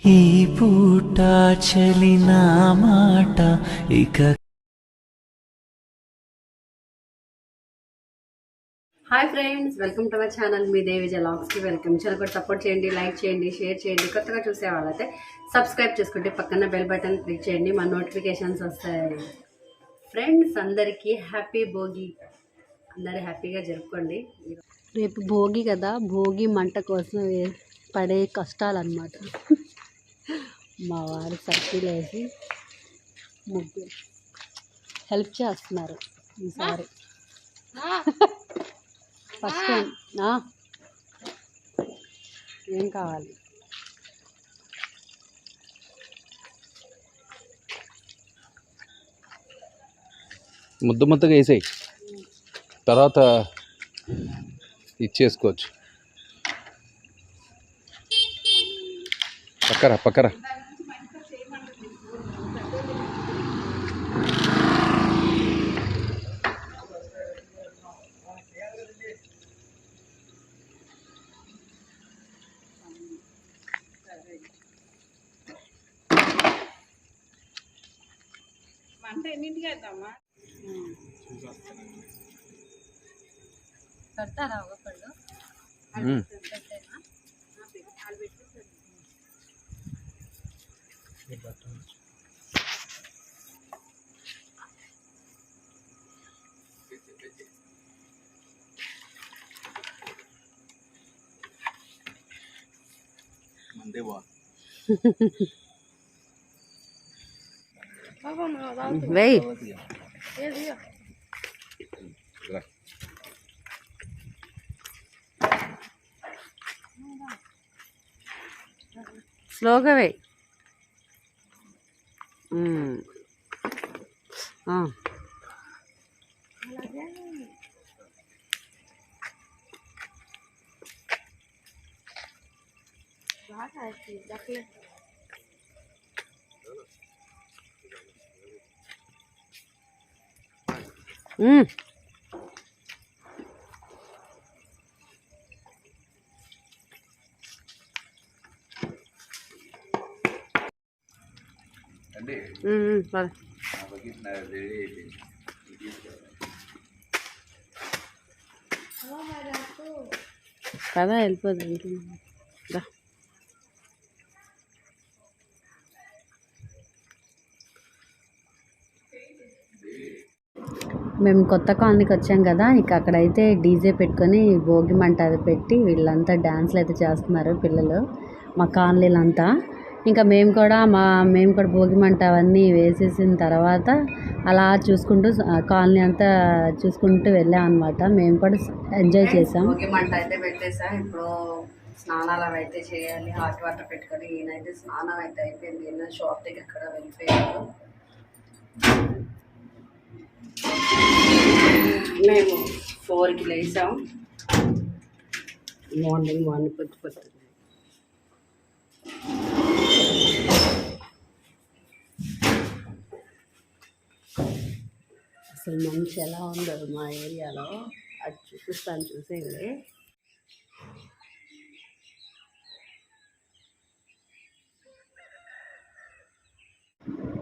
ఈ పూట చలిన మాట ఇక hi friends welcome to our channel మీ దేవి జలాగ్స్కి వెల్కమ్ చాలా కూడా సపోర్ట్ చేయండి లైక్ చేయండి షేర్ చేయండి. కొత్తగా చూసే వాళ్ళైతే సబ్స్క్రైబ్ చేసుకుంటే పక్కన బెల్ బటన్ క్లిక్ చేయండి మన నోటిఫికేషన్స్ వస్తాయి. ఫ్రెండ్స్ అందరికీ హ్యాపీ భోగి. అందరూ హ్యాపీగా జరుపుకోండి. రేపు భోగి కదా భోగి మంట కోసం పడే కష్టాలు అన్నమాట మా వారు సర్కిల్ వేసి ముగ్గు హెల్ప్ చేస్తున్నారు ఈసారి ఫస్ట్ టైం? ఏం కావాలి? ముద్ద ముద్దగా వేసేయి. తర్వాత ఇచ్చేసుకోవచ్చు. పక్కరా పక్కరా. పెడతారా ఒకళ్ళు మ్మ్. వెయ్ రా. స్లోగా వేయ్ మ్మ్. ఆ. మ్మ్. మ్మ్, మ్మ్, పద. కదా వెళ్ళిపోదు మేము కొత్త కాలనీకి వచ్చాం కదా ఇక అక్కడైతే డీజే పెట్టుకొని భోగి మంట అది పెట్టి వీళ్ళంతా డ్యాన్స్లు అయితే చేస్తున్నారు పిల్లలు మా కాలనీలంతా. ఇంకా మేము కూడా మా మేము కూడా భోగి మంట అవన్నీ వేసేసిన తర్వాత అలా చూసుకుంటూ కాలనీ అంతా చూసుకుంటూ వెళ్ళాం అనమాట మేము కూడా ఎంజాయ్ చేసాం. భోగి మంట అయితే పెట్టేసాం ఇప్పుడు స్నానాలు అవి అయితే చేయాలి హాట్ వాటర్ పెట్టుకొని ఈయనైతే స్నానం అయితే అయిపోయింది. షాప్ దగ్గర అక్కడ వెళ్ళిపోయారు మేము ఫోర్కి లేసాం. మార్నింగ్ మార్నింగ్ పొద్దు పొద్దు. అసలు మంచి ఎలా ఉందో మా ఏరియాలో. అది చూపిస్తాను చూసేయండి.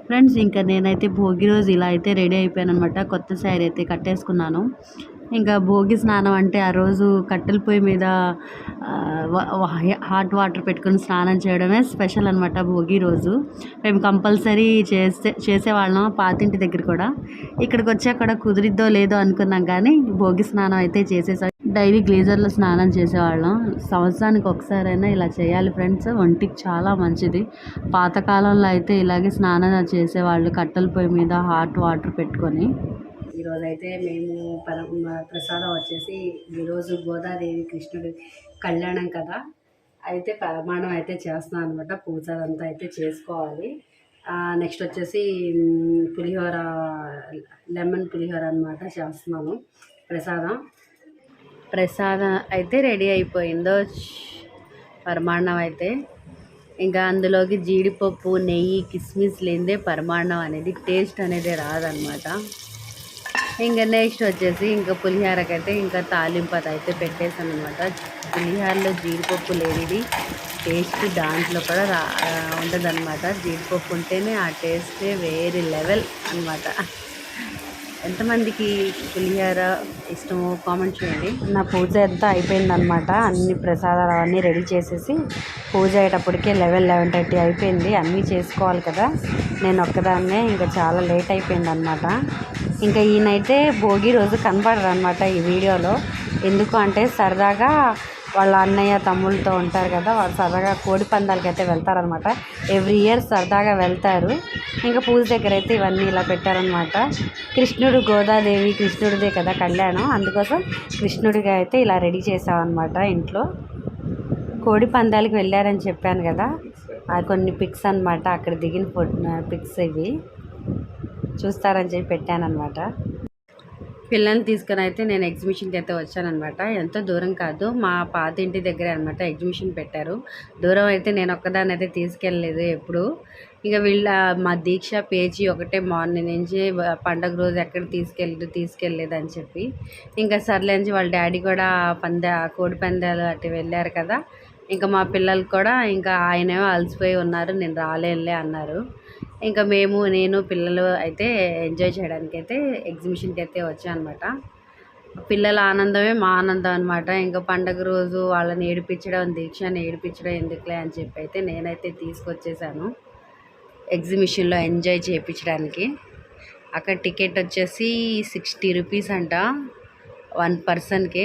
ఫ్రెండ్స్ ఇంకా నేనైతే భోగి రోజు ఇలా అయితే రెడీ అయిపోయాను అనమాట కొత్త శారీ అయితే కట్టేసుకున్నాను. ఇంకా భోగి స్నానం అంటే ఆ రోజు కట్టెల పొయ్యి మీద హాట్ వాటర్ పెట్టుకొని స్నానం చేయడమే స్పెషల్ అనమాట భోగి రోజు. మేము కంపల్సరీ చేసే చేసేవాళ్ళం పాతింటి దగ్గర కూడా. ఇక్కడికి వచ్చి అక్కడ కుదిరిద్దో లేదో అనుకున్నాం కానీ భోగి స్నానం అయితే చేసేసాం. డైలీ గ్లేజర్లో స్నానం చేసేవాళ్ళం. సంవత్సరానికి ఒకసారైనా ఇలా చేయాలి ఫ్రెండ్స్. ఒంటికి చాలా మంచిది. పాతకాలంలో అయితే ఇలాగే స్నానం చేసేవాళ్ళు కట్టెల పొయ్యి మీద హాట్ వాటర్ పెట్టుకొని. ఈరోజైతే మేము పర ప్రసాదం వచ్చేసి ఈరోజు గోదాదేవి కృష్ణుడి కళ్యాణం కదా. అయితే ప్రమాణం అయితే చేస్తున్నాం అనమాట పూజ అదంతా అయితే చేసుకోవాలి. నెక్స్ట్ వచ్చేసి పులిహోర లెమన్ పులిహోర అనమాట చేస్తున్నాను ప్రసాదం. ప్రసాదం అయితే రెడీ అయిపోయిందో. పరమాన్నం అయితే. ఇంకా అందులోకి జీడిపప్పు నెయ్యి కిస్మిస్ లేనిదే పరమాన్నం అనేది టేస్ట్ అనేది రాదనమాట ఇంకా నెక్స్ట్ వచ్చేసి ఇంకా పులిహోరకైతే ఇంకా తాలింపది అయితే పెట్టేసాను అనమాట పులిహోరలో జీడిపప్పు లేనిది టేస్ట్ దాంట్లో కూడా రా ఉండదన్నమాట. జీడిపప్పు ఉంటేనే ఆ టేస్ట్ వేరే లెవెల్ అన్నమాట. ఎంతమందికి పులిహోర ఇష్టమో కామెంట్ చేయండి. నా పూజ అంతా అయిపోయిందనమాట అన్ని ప్రసాదాలు అవన్నీ రెడీ చేసేసి పూజ అయ్యేటప్పటికే లెవెన్ లెవెన్ థర్టీ అయిపోయింది. అన్నీ చేసుకోవాలి కదా. నేను ఒక్కదాన్నే ఇంకా చాలా లేట్ అయిపోయింది అనమాట ఇంకా ఈయనైతే భోగి రోజు కనపడరు అనమాట ఈ వీడియోలో. ఎందుకు అంటే సరదాగా వాళ్ళ అన్నయ్య తమ్ముళ్ళతో ఉంటారు కదా వాళ్ళు సరదాగా కోడి పందాలకి అయితే వెళ్తారనమాట ఎవ్రీ ఇయర్ సరదాగా వెళ్తారు. ఇంకా పూజ దగ్గర అయితే ఇవన్నీ ఇలా పెట్టారనమాట కృష్ణుడు గోదాదేవి కృష్ణుడిదే కదా కళ్యాణం. అందుకోసం కృష్ణుడిగా అయితే ఇలా రెడీ చేసామన్నమాట ఇంట్లో. కోడి పందాలకి వెళ్ళారని చెప్పాను కదా. ఆ కొన్ని పిక్స్ అనమాట అక్కడ దిగిన ఫోటో పిక్స్ ఇవి. చూస్తారని చెప్పి పెట్టానమాట పిల్లల్ని తీసుకొని అయితే నేను ఎగ్జిబిషన్కి అయితే వచ్చానమాట ఎంతో దూరం కాదు. మా పాత ఇంటి దగ్గరే అనమాట ఎగ్జిబిషన్ పెట్టారు. దూరం అయితే నేను ఒక్కదాన్ని అయితే తీసుకెళ్ళలేదు ఎప్పుడు. ఇక వీళ్ళ మా దీక్ష పేజీ ఒకటే మార్నింగ్ నుంచి పండగ రోజు ఎక్కడ తీసుకెళ్ళదు తీసుకెళ్ళలేదు అని చెప్పి. ఇంకా సర్లే అని వాళ్ళ డాడీ కూడా పందా కోడి పందాలు అటు వెళ్ళారు కదా. ఇంకా మా పిల్లలు కూడా ఇంకా ఆయనేమో అలసిపోయి ఉన్నారు. నేను రాలేనులే అన్నారు. ఇంకా మేము నేను పిల్లలు అయితే ఎంజాయ్ చేయడానికి అయితే ఎగ్జిబిషన్కి అయితే వచ్చాం అనమాట పిల్లల ఆనందమే మా ఆనందం అనమాట ఇంకా పండగ రోజు వాళ్ళని ఏడిపించడం దీక్షని ఏడిపించడం ఎందుకులే అని చెప్పి అయితే నేనైతే తీసుకొచ్చేసాను. ఎగ్జిబిషన్లో ఎంజాయ్ చేయించడానికి. అక్కడ టికెట్ వచ్చేసి సిక్స్టీ రూపీస్ అంట వన్ పర్సన్కి.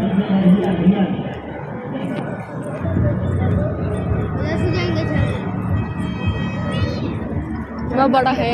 वो बड़ा है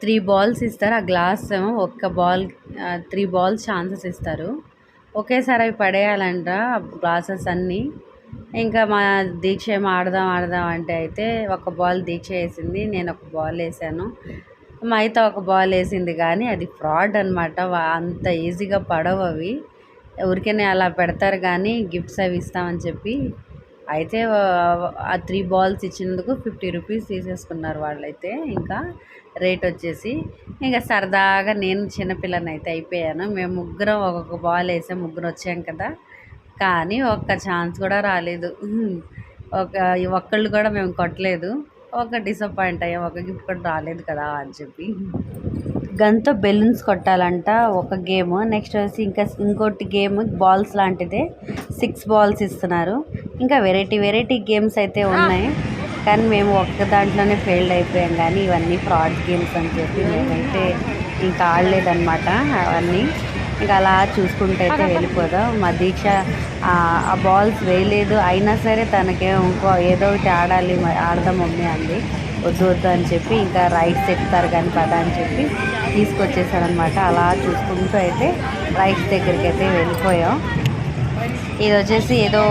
త్రీ బాల్స్ ఇస్తారు ఆ గ్లాస్ ఏమో ఒక్క బాల్ త్రీ బాల్స్ ఛాన్సెస్ ఇస్తారు. ఒకేసారి అవి పడేయాలంట గ్లాసెస్ అన్నీ. ఇంకా మా దీక్ష ఏమో ఆడదాం ఆడదాం అంటే అయితే ఒక బాల్ దీక్ష వేసింది నేను ఒక బాల్ వేసాను. మైతా ఒక బాల్ వేసింది కానీ అది ఫ్రాడ్ అనమాట అంత ఈజీగా పడవు అవి. ఊరికేనే అలా పెడతారు కానీ గిఫ్ట్స్ అవి ఇస్తామని చెప్పి. అయితే ఆ- ఆ త్రీ బాల్స్ ఇచ్చినందుకు ఫిఫ్టీ రూపీస్ తీసేసుకున్నారు వాళ్ళైతే. ఇంకా రేట్ వచ్చేసి ఇంకా సరదాగా నేను చిన్నపిల్లని అయితే అయిపోయాను. మేము ముగ్గురం ఒక్కొక్క బాల్ వేసాం ముగ్గురు వచ్చాం కదా. కానీ ఒక్క ఛాన్స్ కూడా రాలేదు. ఒక ఒక్కళ్ళు కూడా మేము కొట్టలేదు. ఒక డిసప్పాయింట్ అయ్యాం ఒక గిఫ్ట్ కూడా రాలేదు కదా అని చెప్పి. గన్తో బెలూన్స్ కొట్టాలంట ఒక గేమ్ నెక్స్ట్ వచ్చి ఇంకా ఇంకోటి గేమ్ బాల్స్ లాంటిదే. సిక్స్ బాల్స్ ఇస్తున్నారు. ఇంకా వెరైటీ వెరైటీ గేమ్స్ అయితే ఉన్నాయి. కానీ మేము ఒక్క దాంట్లోనే ఫెయిల్డ్ అయిపోయాం కానీ ఇవన్నీ ఫ్రాడ్ గేమ్స్ అని చెప్పి మేమైతే ఇంకా ఆడలేదన్నమాట అవన్నీ. ఇంకా అలా చూసుకుంటూ అయితే వెళ్ళిపోదాం. మా దీక్ష ఆ బాల్స్ వేయలేదు. అయినా సరే తనకే ఇంకో ఏదో ఒకటి ఆడాలి ఆడదాం మమ్మీ అంది. వద్దు వద్దు అని చెప్పి ఇంకా రైట్స్ ఎక్కుతారు కానీ పద అని చెప్పి తీసుకొచ్చేసాడనమాట అలా చూసుకుంటూ అయితే రైట్స్ దగ్గరికి అయితే వెళ్ళిపోయాం. ఇది వచ్చేసి ఏదో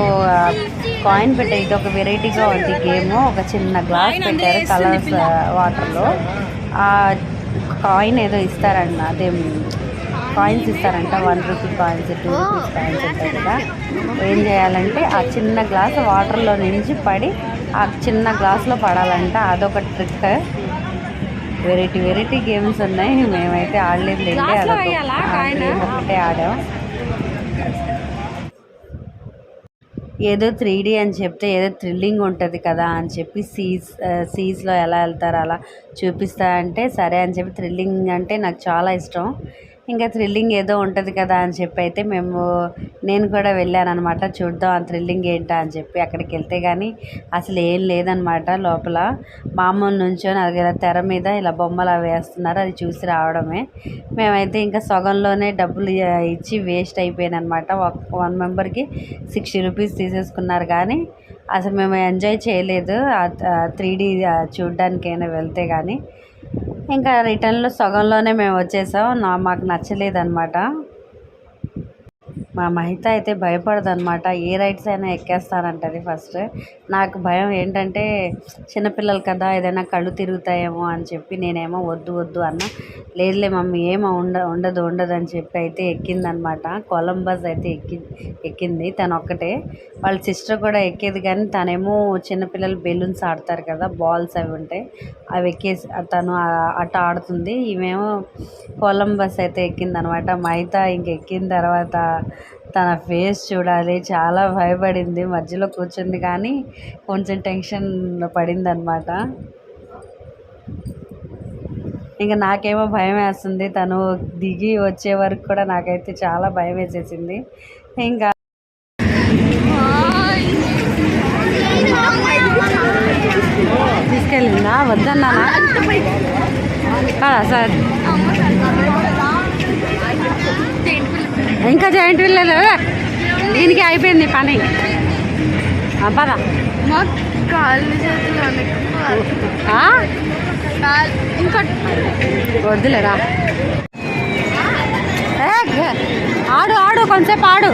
కాయిన్ పెట్టారు ఇది ఒక వెరైటీగా ఉంది గేమ్ ఒక చిన్న గ్లాస్ పెట్టారు కలర్స్ వాటర్లో ఆ కాయిన్ ఏదో ఇస్తారంట అదే కాయిన్స్ ఇస్తారంట. One rupee coins two rupees coins ఉంటాయి కదా. ఏం చేయాలంటే ఆ చిన్న గ్లాస్ వాటర్లో నుంచి పడి ఆ చిన్న గ్లాస్లో పడాలంట. అదొక ట్రిక్ వెరైటీ వెరైటీ గేమ్స్ ఉన్నాయి. మేమైతే ఆడలేదు game ఒకటే ఆడాం. ఏదో త్రీ డీ అని చెప్తే ఏదో థ్రిల్లింగ్ ఉంటుంది కదా అని చెప్పి సీజ్ సీజ్లో ఎలా వెళ్తారో అలా చూపిస్తా అంటే సరే అని చెప్పి థ్రిల్లింగ్ అంటే నాకు చాలా ఇష్టం. ఇంకా థ్రిల్లింగ్ ఏదో ఉంటుంది కదా అని చెప్పి అయితే మేము నేను కూడా వెళ్ళాను అనమాట చూద్దాం ఆ థ్రిల్లింగ్ ఏంటా అని చెప్పి అక్కడికి వెళ్తే కానీ అసలు ఏం లేదనమాట లోపల. మామూలు నుంచొని అది ఇలా తెర మీద ఇలా బొమ్మలు అవి వేస్తున్నారు అది చూసి రావడమే. మేమైతే ఇంకా సగంలోనే డబ్బులు ఇచ్చి వేస్ట్ అయిపోయాను అనమాట వన్ మెంబర్కి సిక్స్టీ రూపీస్ తీసేసుకున్నారు కానీ అసలు మేము ఎంజాయ్ చేయలేదు. త్రీ డీ చూడ్డానికైనా వెళ్తే కానీ ఇంకా రిటర్న్లో సగంలోనే మేము వచ్చేసాం. నా మాకు నచ్చలేదు అనమాట మా మహిత అయితే భయపడదు అనమాట ఏ రైడ్స్ అయినా ఎక్కేస్తానంటది ఫస్ట్. నాకు భయం ఏంటంటే చిన్నపిల్లలు కదా ఏదైనా కళ్ళు తిరుగుతాయేమో అని చెప్పి నేనేమో వద్దు వద్దు అన్న. లేదులే మమ్మీ ఏమో ఉండ ఉండదు ఉండదు అని చెప్పి అయితే ఎక్కిందనమాట కొలంబస్ అయితే ఎక్కి ఎక్కింది తను ఒక్కటే. వాళ్ళ సిస్టర్ కూడా ఎక్కేది కానీ తనేమో చిన్నపిల్లలు బెలూన్స్ ఆడతారు కదా బాల్స్ అవి ఉంటాయి అవి ఎక్కేసి తను ఆ- అట ఆడుతుంది. ఈమెమో కొలంబస్ అయితే ఎక్కిందనమాట మహిత ఇంక ఎక్కిన తర్వాత తన ఫేస్ చూడాలి చాలా భయపడింది మధ్యలో కూర్చుంది కానీ కొంచెం టెన్షన్ పడింది అనమాట ఇంకా నాకేమో భయం వేస్తుంది తను దిగి వచ్చే వరకు కూడా నాకైతే చాలా భయం వేసేసింది. ఇంకా తీసుకెళ్ళిందా? వద్దన్నానా? సరే. ఇంకా జాయింట్ వీల్ దీనికి అయిపోయింది పని. పద. ఇంకా వద్దులేరా ఏ, ఆడు ఆడు కొంచెంసేపు ఆడు.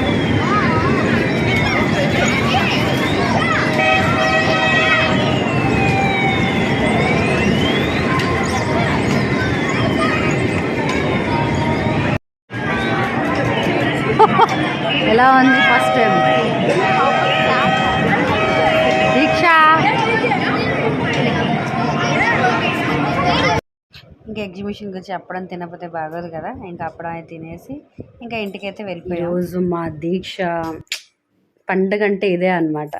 విషయం గురించి చెప్పడం తినకపోతే బాగోదు కదా. ఇంకా అప్పుడు తినేసి ఇంకా ఇంటికైతే వెళ్ళిపోయాం. రోజు మా దీక్ష పండగ అంటే ఇదే అన్నమాట.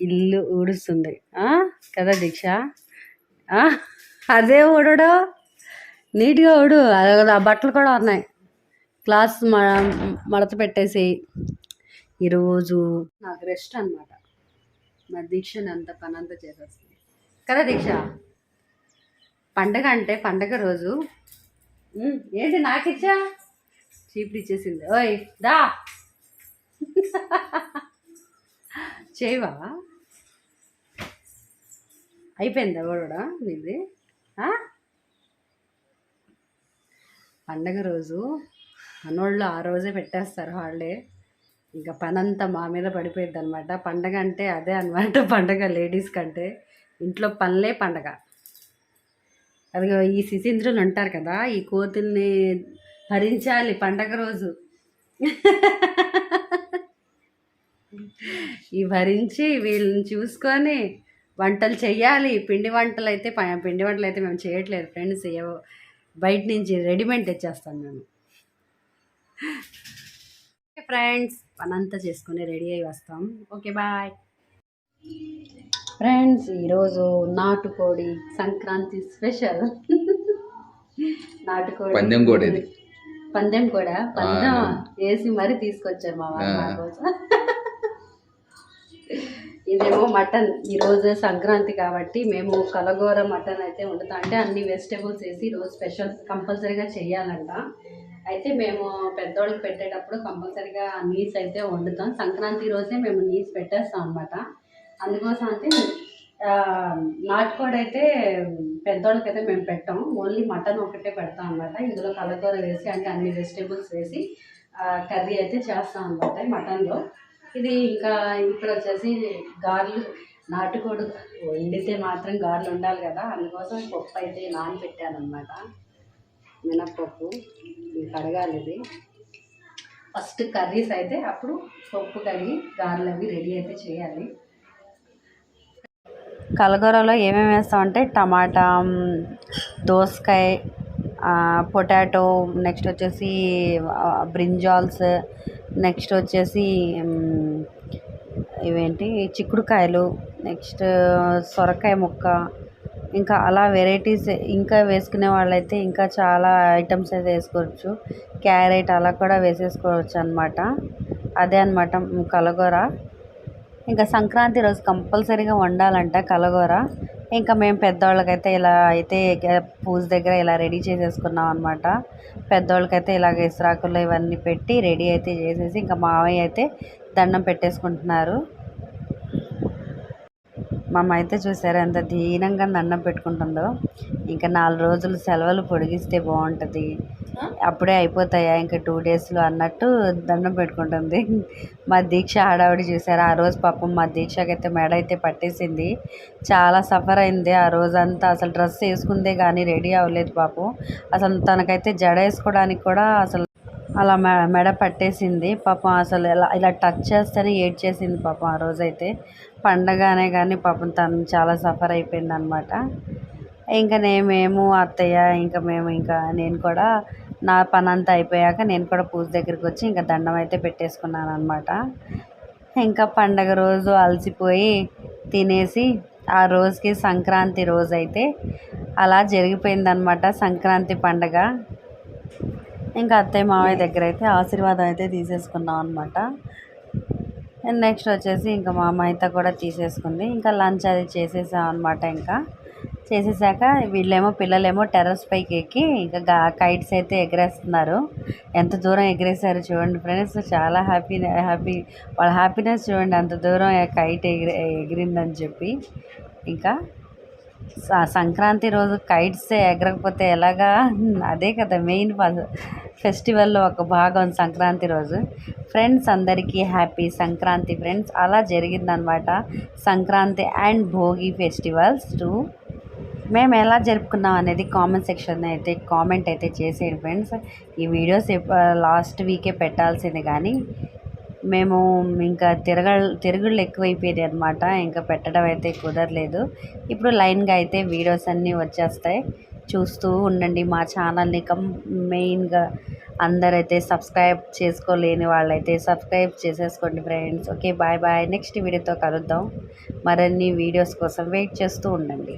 ఇల్లు ఊడుస్తుంది. కదా దీక్ష? అదే ఊడడు? నీట్గా ఊడు. అదే ఆ బట్టలు కూడా ఉన్నాయి. క్లాస్ మడత పెట్టేసి ఈరోజు నాకు రెస్ట్ అనమాట మా దీక్ష అంత పని అంతా చేసేస్తుంది. కదా దీక్ష? పండగ అంటే పండగ రోజు. ఏంటి నాకిచ్చా? చీపులు ఇచ్చేసింది. ఓయ్ దా. చేయవా? అయిపోయిందా కూడా నీది? పండగ రోజు మనోళ్ళు ఆ రోజే పెట్టేస్తారు హాలిడే. ఇంకా పనంతా మా మీద పడిపోయింది అనమాట పండగ అంటే అదే అనమాట పండగ లేడీస్ కంటే ఇంట్లో పనులే పండగ. అదిగో ఈ శిశీంద్రులు ఉంటారు కదా ఈ కోతుల్ని భరించాలి పండగ రోజు. ఈ భరించి వీళ్ళని చూసుకొని వంటలు చేయాలి పిండి వంటలు అయితే పిండి వంటలు అయితే మేము చేయట్లేదు ఫ్రెండ్స్. ఏవో బయట నుంచి రెడీమేడ్ తెచ్చేస్తాం మేము. ఫ్రెండ్స్ పనంతా చేసుకొని రెడీ అయ్యి వస్తాం. Okay bye. ఫ్రెండ్స్ ఈరోజు నాటుకోడి సంక్రాంతి స్పెషల్. నాటుకోడి పందెం కోడి ఇది. పందెం కూడా? పందెం. వేసి మరీ తీసుకొచ్చారు మా వాళ్ళు. కోసం ఇదేమో మటన్. ఈరోజు సంక్రాంతి కాబట్టి మేము కలగూర మటన్ అయితే వండుతాం. అంటే అన్ని వెజిటేబుల్స్ వేసి ఈరోజు స్పెషల్ కంపల్సరీగా చేయాలంట. అయితే మేము పెద్దోళ్ళకి పెట్టేటప్పుడు కంపల్సరీగా నీస్ అయితే వండుతాం. సంక్రాంతి రోజే మేము నీస్ పెట్టేస్తాం అనమాట అందుకోసం అంటే నాటుకోడి అయితే పెద్దోళ్ళకైతే మేము పెట్టాం. ఓన్లీ మటన్ ఒకటే పెడతాం అనమాట ఇందులో కలకూర వేసి అంటే అన్ని వెజిటేబుల్స్ వేసి కర్రీ అయితే చేస్తాం అనమాట మటన్లో. ఇది ఇంకా ఇప్పుడు వచ్చేసి గార్లు నాటుకోడు వండితే మాత్రం గార్లు ఉండాలి కదా. అందుకోసం పప్పు అయితే నానబెట్టాను అనమాట మినప్పప్పు ఇది కడగాలి ఇది ఫస్ట్ కర్రీస్ అయితే అప్పుడు పప్పు కడిగి గారెలు అవి రెడీ అయితే చేయాలి. కలగూరలో ఏమేమి వేస్తామంటే టమాటా దోసకాయ పొటాటో నెక్స్ట్ వచ్చేసి బ్రింజాల్స్ నెక్స్ట్ వచ్చేసి ఇవేంటి? చిక్కుడుకాయలు నెక్స్ట్ సొరకాయ ముక్క ఇంకా అలా వెరైటీస్ ఇంకా వేసుకునే వాళ్ళైతే ఇంకా చాలా ఐటమ్స్ అయితే వేసుకోవచ్చు. క్యారెట్ అలా కూడా వేసేసుకోవచ్చు అనమాట అదే అనమాట కలగూర. ఇంకా సంక్రాంతి రోజు కంపల్సరీగా వండాలంట కలగూర. ఇంకా మేము పెద్దవాళ్ళకైతే ఇలా అయితే పూజ దగ్గర ఇలా రెడీ చేసేసుకున్నాం అనమాట పెద్దవాళ్ళకైతే ఇలాగ ఇస్రాకులు ఇవన్నీ పెట్టి రెడీ అయితే చేసేసి ఇంకా మావయ్య అయితే దండం పెట్టేసుకుంటున్నారు. మా అయితే చూసారు ఎంత దీనంగా దండం పెట్టుకుంటుందో. ఇంకా నాలుగు రోజులు సెలవులు పొడిగిస్తే బాగుంటుంది. అప్పుడే అయిపోతాయా? ఇంకా టూ డేస్లో అన్నట్టు దండం పెట్టుకుంటుంది. మా దీక్ష హడావిడి చూసారు? ఆ రోజు పాపం మా దీక్షకైతే మెడ అయితే పట్టేసింది. చాలా సఫర్ అయింది ఆ రోజంతా. అసలు డ్రెస్ వేసుకుందే కానీ రెడీ అవ్వలేదు పాపం. అసలు తనకైతే జడ వేసుకోవడానికి కూడా అసలు అలా మె మెడ పట్టేసింది. పాపం అసలు ఇలా ఇలా టచ్ చేస్తేనే ఏడ్చేసింది పాపం ఆ రోజైతే. పండగానే కానీ పాపం తను చాలా సఫర్ అయిపోయింది అనమాట ఇంకా నేమేమో అత్తయ్య ఇంకా మేము ఇంకా నేను కూడా నా పని అంతా అయిపోయాక నేను కూడా పూజ దగ్గరికి వచ్చి ఇంకా దండం అయితే పెట్టేసుకున్నాను అనమాట ఇంకా పండగ రోజు అలసిపోయి తినేసి ఆ రోజుకి సంక్రాంతి రోజు అయితే అలా జరిగిపోయిందనమాట సంక్రాంతి పండగ. ఇంకా అత్తయ్య మావయ్య దగ్గర అయితే ఆశీర్వాదం అయితే తీసేసుకున్నాం అనమాట నెక్స్ట్ వచ్చేసి ఇంకా మా అమ్మాయితో కూడా తీసేసుకుంది. ఇంకా లంచ్ అది చేసేసాం అనమాట ఇంకా. చేసేసాక వీళ్ళేమో పిల్లలేమో టెర్రస్ పైకి ఎక్కి ఇంకా గా కైట్స్ అయితే ఎగరేస్తున్నారు. ఎంత దూరం ఎగరేసారు చూడండి ఫ్రెండ్స్. చాలా హ్యాపీ హ్యాపీ వాళ్ళ హ్యాపీనెస్ చూడండి. అంత దూరం కైట్ ఎగిరి ఎగిరిందని చెప్పి. ఇంకా సంక్రాంతి రోజు కైట్స్ ఎగరకపోతే ఎలాగా? అదే కదా మెయిన్ ఫెస్టివల్లో ఒక భాగం సంక్రాంతి రోజు. ఫ్రెండ్స్ అందరికీ హ్యాపీ సంక్రాంతి ఫ్రెండ్స్. అలా జరిగిందనమాట Sankranti and Bhogi festivals too. మేము ఎలా జరుపుకున్నాం అనేది కామెంట్ సెక్షన్ అయితే కామెంట్ అయితే చేసేయండి ఫ్రెండ్స్ ఈ వీడియోస్ లాస్ట్ వీకే పెట్టాల్సింది కానీ మేము ఇంకా తిరగ తిరుగుళ్ళు ఎక్కువైపోయేది అనమాట ఇంకా పెట్టడం అయితే కుదరలేదు. ఇప్పుడు లైన్గా అయితే వీడియోస్ అన్నీ వచ్చేస్తాయి. చూస్తూ ఉండండి మా ఛానల్ని కం మెయిన్గా అందరైతే సబ్స్క్రైబ్ చేసుకోలేని వాళ్ళైతే సబ్స్క్రైబ్ చేసేసుకోండి friends okay bye bye next వీడియోతో కలుద్దాం. మరిన్ని వీడియోస్ కోసం వెయిట్ చేస్తూ ఉండండి.